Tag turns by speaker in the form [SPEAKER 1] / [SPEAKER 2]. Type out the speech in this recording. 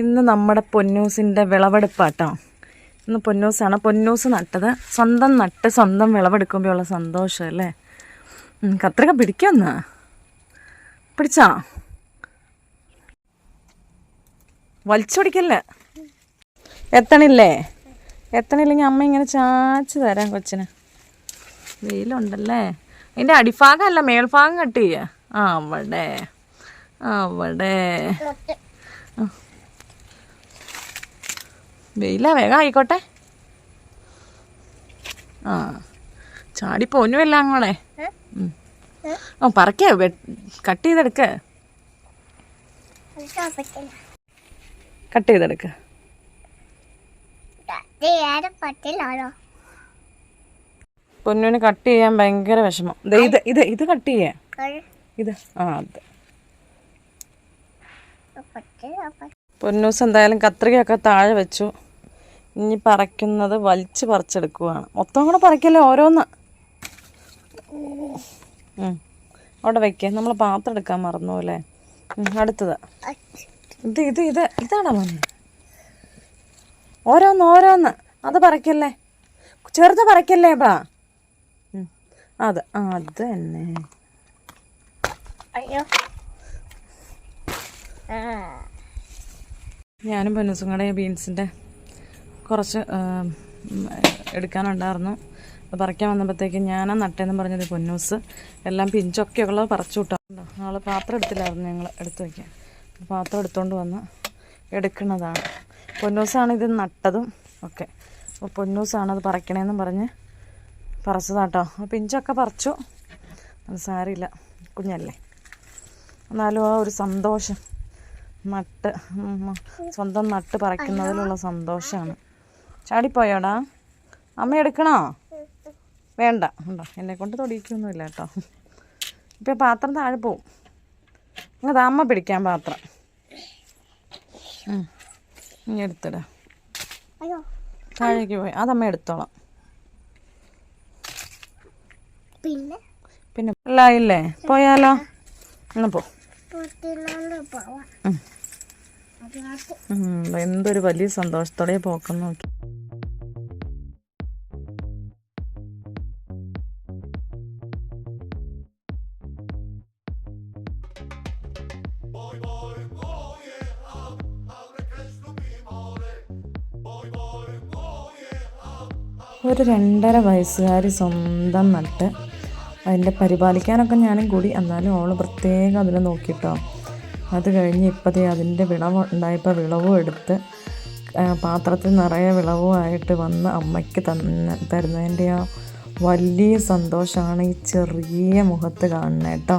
[SPEAKER 1] ഇന്ന് നമ്മുടെ പൊന്നൂസിന്റെ വിളവെടുപ്പാട്ടോ. ഇന്ന് പൊന്നൂസാണ്. പൊന്നൂസ് നട്ടത്. സ്വന്തം നട്ട് സ്വന്തം വിളവെടുക്കുമ്പോൾ ഉള്ള സന്തോഷം അല്ലേ? കത്രിക പിടിക്കുമെന്ന് പിടിച്ചാ? വലിച്ചു പിടിക്കല്ലേ? എത്തണില്ലേ? എത്തണില്ലെങ്കിൽ അമ്മ ഇങ്ങനെ ചാച്ച് തരാം കൊച്ചിന്. വെയിലുണ്ടല്ലേ? അതിന്റെ അടിഭാഗമല്ല മേൽഭാഗം കട്ട് ചെയ്യ. ആ അവിടെ. അവിടെ. ആ. വെയിലാ വേഗം ആയിക്കോട്ടെ. ആ ചാടി പോന്നുമല്ല അങ്ങോളെ ഓ പറക്കേ കട്ട് ചെയ്തെടുക്ക. കട്ട് ചെയ്തെടുക്ക. പൊന്നുവിന് കട്ട് ചെയ്യാൻ ഭയങ്കര വിഷമം. ഇത് ഇത് ഇത് കട്ട് ചെയ്യാ. ഇത് ആ അത്. പൊന്നൂസ് എന്തായാലും കത്രികയൊക്കെ താഴെ വെച്ചു. ഇനി പറിക്കുന്നത് വലിച്ച് പറിച്ചെടുക്കുവാണ്. മൊത്തം കൂടെ പറിക്കല്ലേ ഓരോന്ന്. അവിടെ വെക്കേ. നമ്മൾ പാത്രം എടുക്കാൻ മറന്നു അല്ലേ? അടുത്തത്. ഇത് ഇത് ഇത് ഇതാണോ മോനെ? ഓരോന്ന് ഓരോന്ന്. അത് പറിക്കല്ലേ? ചെറുത് പറിക്കല്ലേ ബാ. അത് അത് തന്നെ. ഞാനും പൊന്നുസും കൂടെ ബീൻസിന്റെ കുറച്ച് എടുക്കാനുണ്ടായിരുന്നു. അത് പറിക്കാൻ വന്നപ്പോഴത്തേക്ക് ഞാനാ നട്ടേന്ന് പറഞ്ഞത് പൊന്നൂസ്. എല്ലാം പിഞ്ചൊക്കെ ഉള്ളത് പറിച്ചു വിട്ടോ ആൾ പാത്രം എടുത്തില്ലായിരുന്നു ഞങ്ങൾ എടുത്തു വയ്ക്കാൻ പാത്രം എടുത്തുകൊണ്ട് വന്ന് എടുക്കുന്നതാണ്. പൊന്നൂസാണ് ഇത് നട്ടതും ഒക്കെ. അപ്പോൾ പൊന്നൂസാണ് അത് പറിക്കണേന്നും പറഞ്ഞ് പറിച്ചതാട്ടോ. അപ്പോൾ പിഞ്ചൊക്കെ പറിച്ചു. അത് സാരില്ല കുഞ്ഞല്ലേ. എന്നാലും ആ ഒരു സന്തോഷം. നട്ട് സ്വന്തം നട്ട് പറിക്കുന്നതിലുള്ള സന്തോഷമാണ് ചാടിപ്പോയോടാ? അമ്മ എടുക്കണോ? വേണ്ട. ഉണ്ടോ? എന്നെ കൊണ്ട് തൊടിയിക്കൊന്നുമില്ല കേട്ടോ. ഇപ്പം പാത്രം താഴെ പോവും. അത് അമ്മ പിടിക്കാൻ പാത്രം. ഇനി എടുത്തിട. താഴേക്ക് പോയി. അതമ്മ എടുത്തോളാം.
[SPEAKER 2] പിന്നെ?
[SPEAKER 1] പിന്നെ ഇല്ലേ? പോയാലോ? എന്നാ പോ. എന്തൊരു വലിയ സന്തോഷത്തോടെ പോക്കം നോക്കി. ഒരു രണ്ടര വയസ്സുകാരി സ്വന്തം നട്ട് അതിന്റെ പരിപാലിക്കാനൊക്കെ ഞാനും കൂടി. എന്നാലും അവൾ പ്രത്യേകം അതിനെ നോക്കിട്ടോ. അത് കഴിഞ്ഞ് ഇപ്പോഴത്തെ അതിന്റെ വിളവ് ഉണ്ടായപ്പോൾ വിളവും എടുത്ത് പാത്രത്തിൽ നിറയെ വിളവുമായിട്ട് വന്ന് അമ്മയ്ക്ക് തന്ന തരുന്നതിന്റെ ആ വലിയ സന്തോഷമാണ് ഈ ചെറിയ മുഖത്ത് കാണുന്നത് കേട്ടോ.